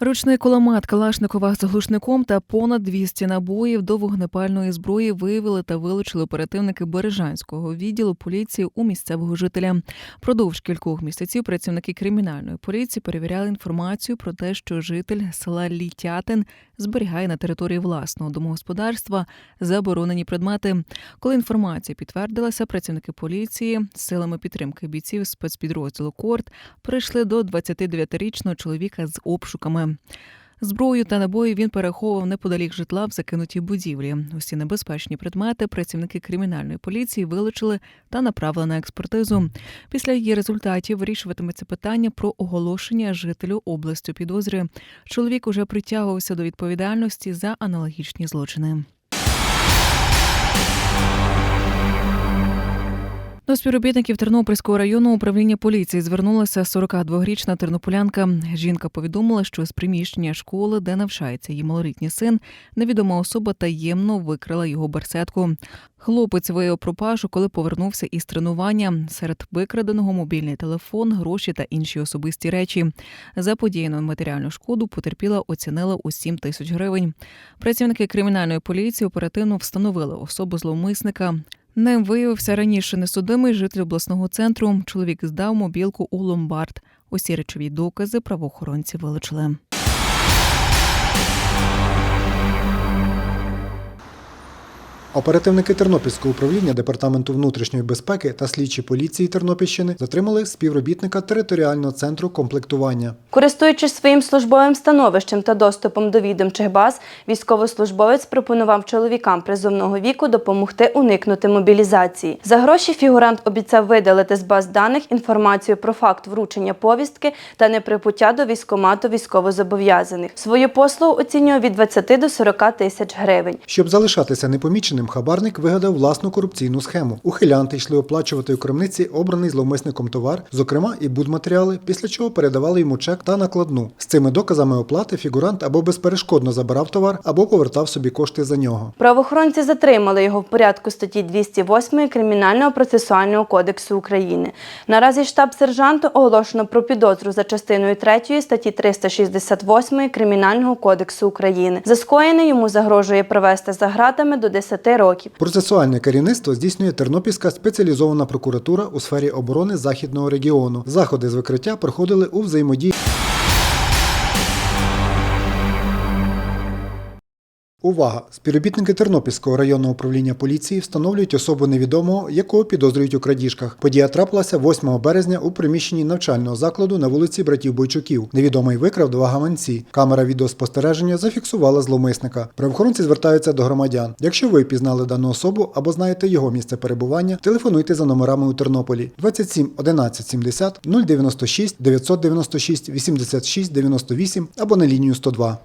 Ручний кулемет Калашникова з глушником та понад 200 набоїв до вогнепальної зброї виявили та вилучили оперативники Бережанського відділу поліції у місцевого жителя. Продовж кількох місяців працівники кримінальної поліції перевіряли інформацію про те, що житель села Літятин зберігає на території власного домогосподарства заборонені предмети. Коли інформація підтвердилася, працівники поліції силами підтримки бійців спецпідрозділу Корт прийшли до 29-річного чоловіка з обшуками. Зброю та набої він переховував неподалік житла в закинутій будівлі. Усі небезпечні предмети працівники кримінальної поліції вилучили та направили на експертизу. Після її результатів вирішуватиметься питання про оголошення жителю області підозри. Чоловік уже притягувався до відповідальності за аналогічні злочини. До співробітників Тернопільського районного управління поліції звернулася 42-річна тернополянка. Жінка повідомила, що з приміщення школи, де навчається її малолітній син, невідома особа таємно викрала його барсетку. Хлопець виявив пропажу, коли повернувся із тренування. Серед викраденого мобільний телефон, гроші та інші особисті речі. За подіяну матеріальну шкоду потерпіла оцінила у 7 тисяч гривень. Працівники кримінальної поліції оперативно встановили особу зловмисника. Ним виявився раніше несудимий житель обласного центру. Чоловік здав мобілку у ломбард. Усі речові докази правоохоронці вилучили. Оперативники Тернопільського управління департаменту внутрішньої безпеки та слідчі поліції Тернопільщини затримали співробітника територіального центру комплектування. Користуючись своїм службовим становищем та доступом до відомчих баз, військовослужбовець пропонував чоловікам призовного віку допомогти уникнути мобілізації. За гроші фігурант обіцяв видалити з баз даних інформацію про факт вручення повістки та неприпуття до військомату військовозобов'язаних. Свою послугу оцінював від 20 до 40 тисяч гривень. Щоб залишатися непоміченим, хабарник вигадав власну корупційну схему. Ухилянти йшли оплачувати у крамниці обраний зловмисником товар, зокрема і будматеріали, після чого передавали йому чек та накладну. З цими доказами оплати фігурант або безперешкодно забирав товар, або повертав собі кошти за нього. Правоохоронці затримали його в порядку статті 208 Кримінального процесуального кодексу України. Наразі штаб сержанту оголошено про підозру за частиною 3 статті 368 Кримінального кодексу України. За скоєне йому загрожує провести за гратами до 10 років. Процесуальне керівництво здійснює Тернопільська спеціалізована прокуратура у сфері оборони західного регіону. Заходи з викриття проходили у взаємодії. Увага! Співробітники Тернопільського районного управління поліції встановлюють особу невідомого, якого підозрюють у крадіжках. Подія трапилася 8 березня у приміщенні навчального закладу на вулиці Братів Бойчуків. Невідомий викрав два гаманці. Камера відеоспостереження зафіксувала зловмисника. Правоохоронці звертаються до громадян. Якщо ви впізнали дану особу або знаєте його місце перебування, телефонуйте за номерами у Тернополі 27 11 70 096 996 86 98 або на лінію 102.